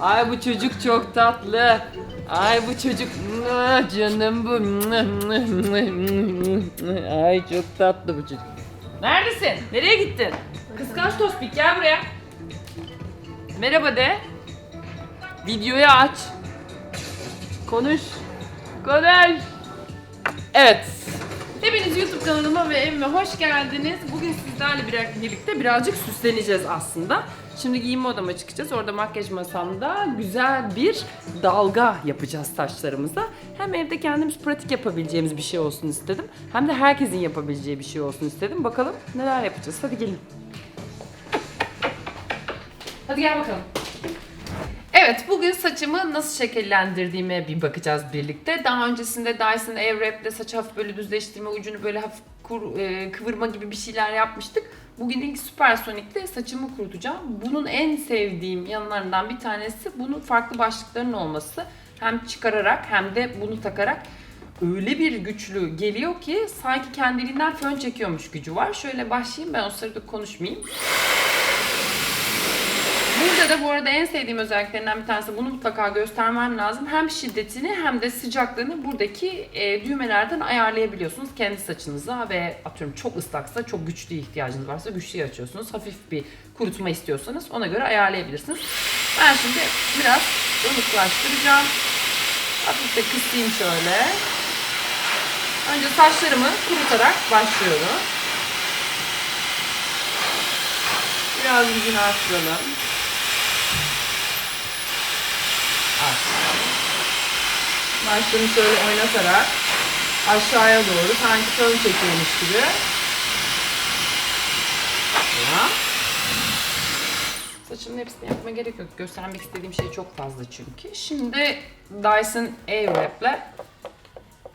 Ay bu çocuk çok tatlı. Ay bu çocuk canım bu. Ay çok tatlı bu çocuk. Neredesin? Nereye gittin? Kıskanç tospik gel buraya. Merhaba de. Videoyu aç. Konuş. Konuş. Evet. Hepiniz YouTube kanalıma ve evime hoş geldiniz. Bugün sizlerle bir- birlikte birazcık süsleneceğiz aslında. Şimdi giyinme odama çıkacağız. Orada makyaj masamda güzel bir dalga yapacağız saçlarımıza. Hem evde kendimiz pratik yapabileceğimiz bir şey olsun istedim. Hem de herkesin yapabileceği bir şey olsun istedim. Bakalım neler yapacağız. Hadi gelin. Hadi gel bakalım. Evet, bugün saçımı nasıl şekillendirdiğime bir bakacağız birlikte. Daha öncesinde Dyson Airwrap'le saç hafif böyle düzleştirme, ucunu böyle hafif kur- e, kıvırma gibi bir şeyler yapmıştık. Bugün ilk Supersonic'te saçımı kurutacağım. Bunun en sevdiğim yanlarından bir tanesi bunun farklı başlıkların olması. Hem çıkararak hem de bunu takarak öyle bir güçlü geliyor ki sanki kendiliğinden fön çekiyormuş gücü var. Şöyle başlayayım ben o sırada konuşmayayım. Burada da bu arada en sevdiğim özelliklerinden bir tanesi bunu mutlaka göstermem lazım. Hem şiddetini hem de sıcaklığını buradaki e, düğmelerden ayarlayabiliyorsunuz kendi saçınıza ve atıyorum çok ıslaksa çok güçlü ihtiyacınız varsa güçlüyü açıyorsunuz. Hafif bir kurutma istiyorsanız ona göre ayarlayabilirsiniz. Ben şimdi biraz ılıklaştıracağım. Hafif de kısayım şöyle. Önce saçlarımı kurutarak başlıyorum. Biraz gücünü arttıralım. Başlarını şöyle oynatarak aşağıya doğru sanki fön çekiyormuş gibi. Ya. Saçımın hepsini yapmaya gerek yok. Göstermek istediğim şey çok fazla çünkü. Şimdi Dyson Airwrap'le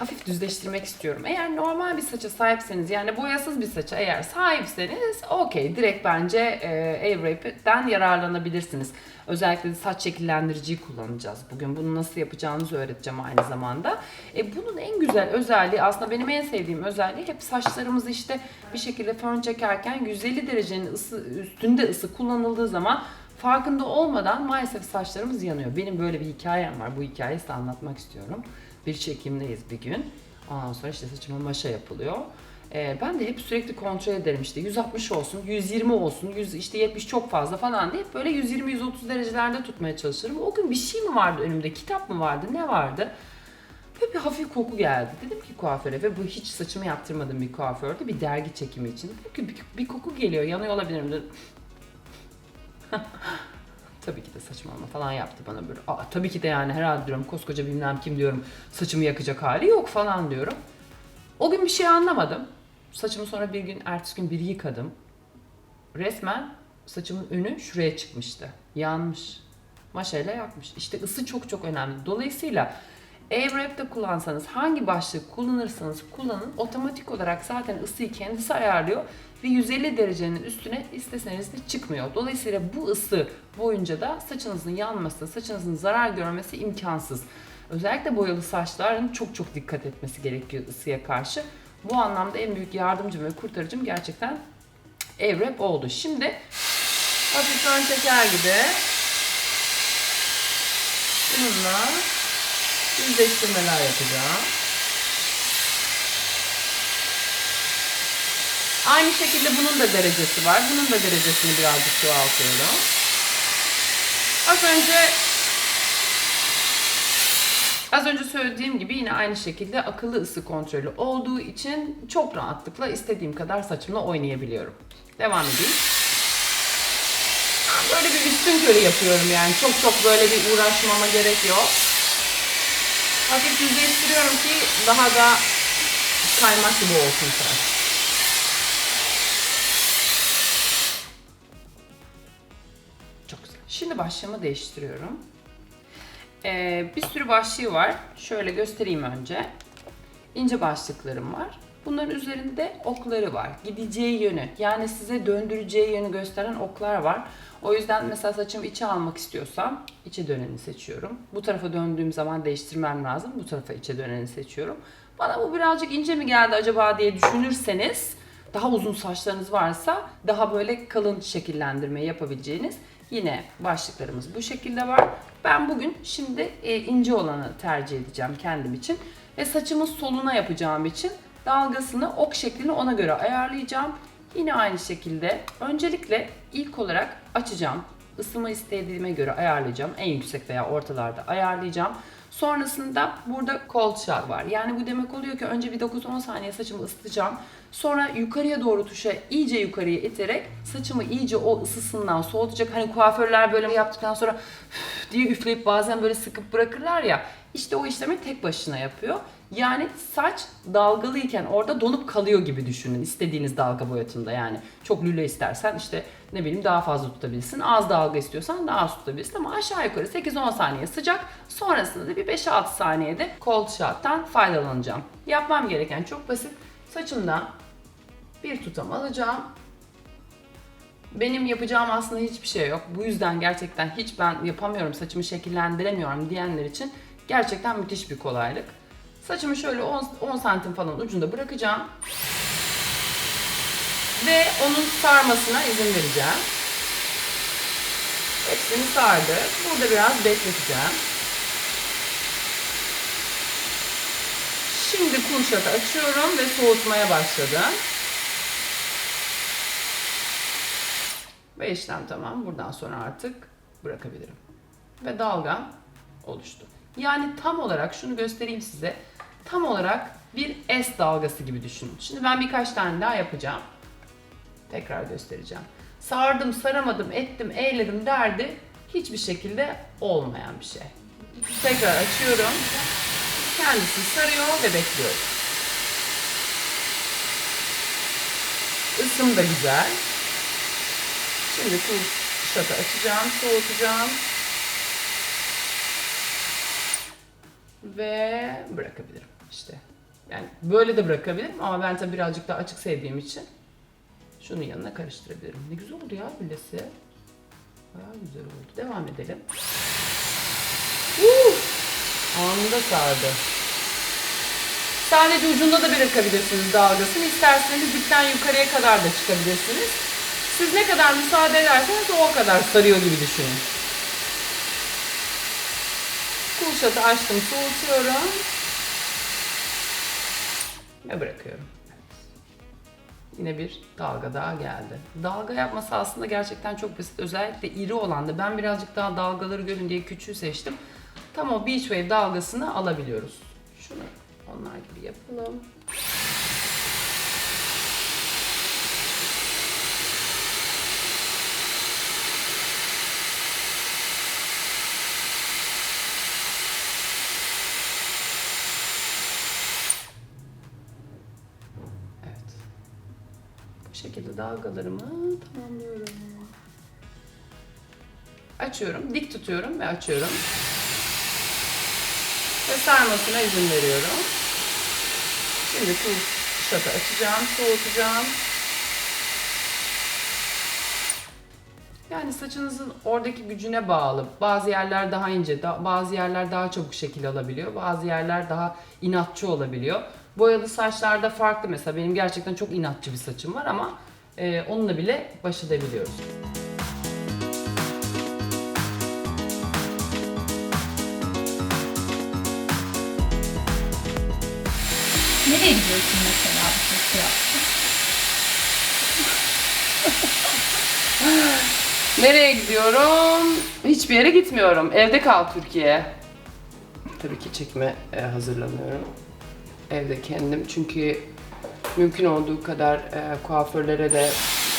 hafif düzleştirmek istiyorum. Eğer normal bir saça sahipseniz yani boyasız bir saça eğer sahipseniz okey direkt bence e, Airwrap'ten yararlanabilirsiniz. Özellikle de saç şekillendiriciyi kullanacağız. Bugün bunu nasıl yapacağınızı öğreteceğim aynı zamanda. E, bunun en güzel özelliği aslında benim en sevdiğim özelliği hep saçlarımızı işte bir şekilde fön çekerken 150 derecenin ısı, üstünde ısı kullanıldığı zaman farkında olmadan maalesef saçlarımız yanıyor. Benim böyle bir hikayem var. Bu hikayeyi size anlatmak istiyorum. Bir çekimdeyiz bir gün. Ondan sonra işte saçıma maşa yapılıyor. Ee, ben de hep sürekli kontrol ederim işte 160 olsun, 120 olsun, 100 işte 70 çok fazla falan diye böyle 120-130 derecelerde tutmaya çalışırım. O gün bir şey mi vardı önümde, kitap mı vardı, ne vardı? Ve bir hafif koku geldi. Dedim ki kuaföre ve bu hiç saçımı yaptırmadığım bir kuafördü. Bir dergi çekimi için. Dedim ki bir, bir koku geliyor, yanıyor olabilirim dedim. Tabii ki de saçmalama falan yaptı bana böyle. Aa, tabii ki de yani herhalde diyorum koskoca bilmem kim diyorum saçımı yakacak hali yok falan diyorum. O gün bir şey anlamadım. Saçımı sonra bir gün ertesi gün bir yıkadım. Resmen saçımın önü şuraya çıkmıştı. Yanmış. Maşayla yakmış. İşte ısı çok çok önemli. Dolayısıyla Airwrap'te kullansanız hangi başlık kullanırsanız kullanın otomatik olarak zaten ısıyı kendisi ayarlıyor ve 150 derecenin üstüne isteseniz de çıkmıyor. Dolayısıyla bu ısı boyunca da saçınızın yanması, saçınızın zarar görmesi imkansız. Özellikle boyalı saçların çok çok dikkat etmesi gerekiyor ısıya karşı. Bu anlamda en büyük yardımcım ve kurtarıcım gerçekten Airwrap oldu. Şimdi hafif ön çeker gibi bununla düzleştirmeler yapacağım. Aynı şekilde bunun da derecesi var. Bunun da derecesini birazcık çoğaltıyorum. Az önce Az önce söylediğim gibi yine aynı şekilde akıllı ısı kontrolü olduğu için çok rahatlıkla istediğim kadar saçımla oynayabiliyorum. Devam edeyim. Böyle bir üstün körü yapıyorum yani. Çok çok böyle bir uğraşmama gerek yok. Hafif düzleştiriyorum ki daha da kaymak gibi olsun saç. Çok güzel. Şimdi başlığımı değiştiriyorum. Ee, bir sürü başlığı var. Şöyle göstereyim önce. İnce başlıklarım var. Bunların üzerinde okları var. Gideceği yönü yani size döndüreceği yönü gösteren oklar var. O yüzden mesela saçımı içe almak istiyorsam içe döneni seçiyorum. Bu tarafa döndüğüm zaman değiştirmem lazım. Bu tarafa içe döneni seçiyorum. Bana bu birazcık ince mi geldi acaba diye düşünürseniz daha uzun saçlarınız varsa daha böyle kalın şekillendirme yapabileceğiniz Yine başlıklarımız bu şekilde var. Ben bugün şimdi e, ince olanı tercih edeceğim kendim için. Ve saçımı soluna yapacağım için dalgasını, ok şeklini ona göre ayarlayacağım. Yine aynı şekilde öncelikle ilk olarak açacağım. Isıma istediğime göre ayarlayacağım. En yüksek veya ortalarda ayarlayacağım. Sonrasında burada cold shower var. Yani bu demek oluyor ki önce bir 9-10 saniye saçımı ısıtacağım. Sonra yukarıya doğru tuşa iyice yukarıya iterek saçımı iyice o ısısından soğutacak. Hani kuaförler böyle yaptıktan sonra diye üfleyip bazen böyle sıkıp bırakırlar ya. İşte o işlemi tek başına yapıyor. Yani saç dalgalıyken orada donup kalıyor gibi düşünün. istediğiniz dalga boyutunda yani. Çok lüle istersen işte ne bileyim daha fazla tutabilirsin. Az dalga istiyorsan daha az tutabilirsin ama aşağı yukarı 8-10 saniye sıcak. Sonrasında da bir 5-6 saniyede cold shower'tan faydalanacağım. Yapmam gereken çok basit. Saçımdan bir tutam alacağım. Benim yapacağım aslında hiçbir şey yok. Bu yüzden gerçekten hiç ben yapamıyorum, saçımı şekillendiremiyorum diyenler için gerçekten müthiş bir kolaylık. Saçımı şöyle 10, 10 santim falan ucunda bırakacağım. Ve onun sarmasına izin vereceğim. Hepsini sardı. Burada biraz bekleteceğim. Şimdi kurşatı açıyorum ve soğutmaya başladım. Ve işlem tamam. Buradan sonra artık bırakabilirim. Ve dalgam oluştu. Yani tam olarak şunu göstereyim size. Tam olarak bir S dalgası gibi düşünün. Şimdi ben birkaç tane daha yapacağım. Tekrar göstereceğim. Sardım, saramadım, ettim, eyledim derdi hiçbir şekilde olmayan bir şey. Tekrar açıyorum. Kendisi sarıyor ve bekliyorum. Isım da güzel. Şimdi şatı açacağım, soğutacağım. Ve bırakabilirim işte. Yani böyle de bırakabilirim ama ben tabii birazcık daha açık sevdiğim için şunun yanına karıştırabilirim. Ne güzel oldu ya billesi. Bayağı güzel oldu. Devam edelim. Uh! Anında sardı. Sadece ucunda da bırakabilirsiniz dalgasını. İsterseniz dipten yukarıya kadar da çıkabilirsiniz. Siz ne kadar müsaade ederseniz o kadar sarıyor gibi düşünün. Kulşatı açtım, soğutuyorum. Ve bırakıyorum. Yine bir dalga daha geldi. Dalga yapması aslında gerçekten çok basit. Özellikle iri olan da ben birazcık daha dalgaları görün diye küçüğü seçtim. Tam o beach wave dalgasını alabiliyoruz. Şunu onlar gibi yapalım. Şekilde dalgalarımı tamamlıyorum. Açıyorum, dik tutuyorum ve açıyorum. Ve sarmasına izin veriyorum. Şimdi tuz şatı açacağım, soğutacağım. Yani saçınızın oradaki gücüne bağlı. Bazı yerler daha ince, bazı yerler daha çabuk şekil alabiliyor. Bazı yerler daha inatçı olabiliyor. Boyalı saçlarda farklı mesela. Benim gerçekten çok inatçı bir saçım var ama e, onunla bile baş edebiliyoruz. Nereye gidiyorsun mesela bu yaptın? Nereye gidiyorum? Hiçbir yere gitmiyorum. Evde kal Türkiye. Tabii ki çekme e, hazırlanıyorum. Evde kendim çünkü mümkün olduğu kadar e, kuaförlere de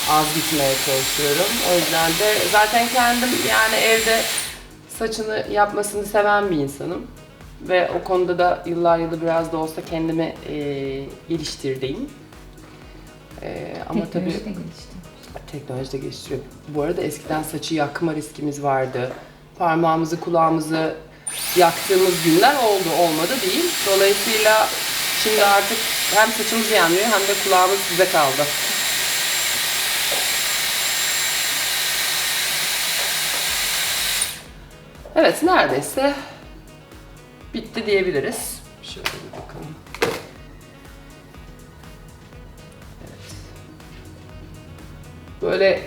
az gitmeye çalışıyorum. O yüzden de zaten kendim yani evde saçını yapmasını seven bir insanım. Ve o konuda da yıllar yılı biraz da olsa kendimi e, geliştirdim. E, ama tabii Teknoloji de gelişti. Teknoloji de geliştiriyor. Bu arada eskiden saçı yakma riskimiz vardı. Parmağımızı, kulağımızı yaktığımız günler oldu, olmadı değil. Dolayısıyla şimdi artık hem saçımız yanmıyor hem de kulağımız bize kaldı. Evet, neredeyse bitti diyebiliriz. Şöyle bir bakalım. Evet. Böyle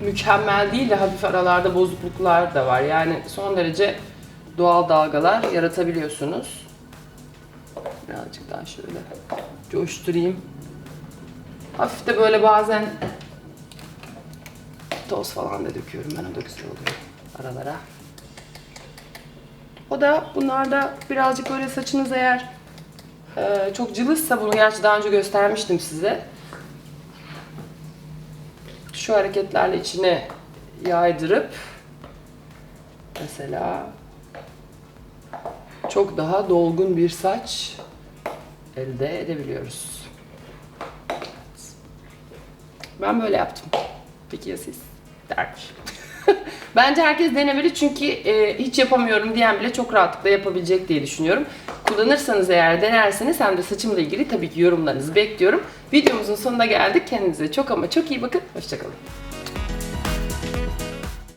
mükemmel değil de hafif aralarda bozukluklar da var. Yani son derece doğal dalgalar yaratabiliyorsunuz. Birazcık daha şöyle coşturayım. Hafif de böyle bazen toz falan da döküyorum ben o da güzel oluyor aralara. O da bunlarda birazcık böyle saçınız eğer e, çok cılızsa bunu gerçi daha önce göstermiştim size. Şu hareketlerle içine yaydırıp mesela çok daha dolgun bir saç elde edebiliyoruz. Ben böyle yaptım. Peki ya siz? Dermiş. Bence herkes denemeli çünkü e, hiç yapamıyorum diyen bile çok rahatlıkla yapabilecek diye düşünüyorum. Kullanırsanız eğer denerseniz hem de saçımla ilgili tabii ki yorumlarınızı bekliyorum. Videomuzun sonuna geldik. Kendinize çok ama çok iyi bakın. Hoşçakalın.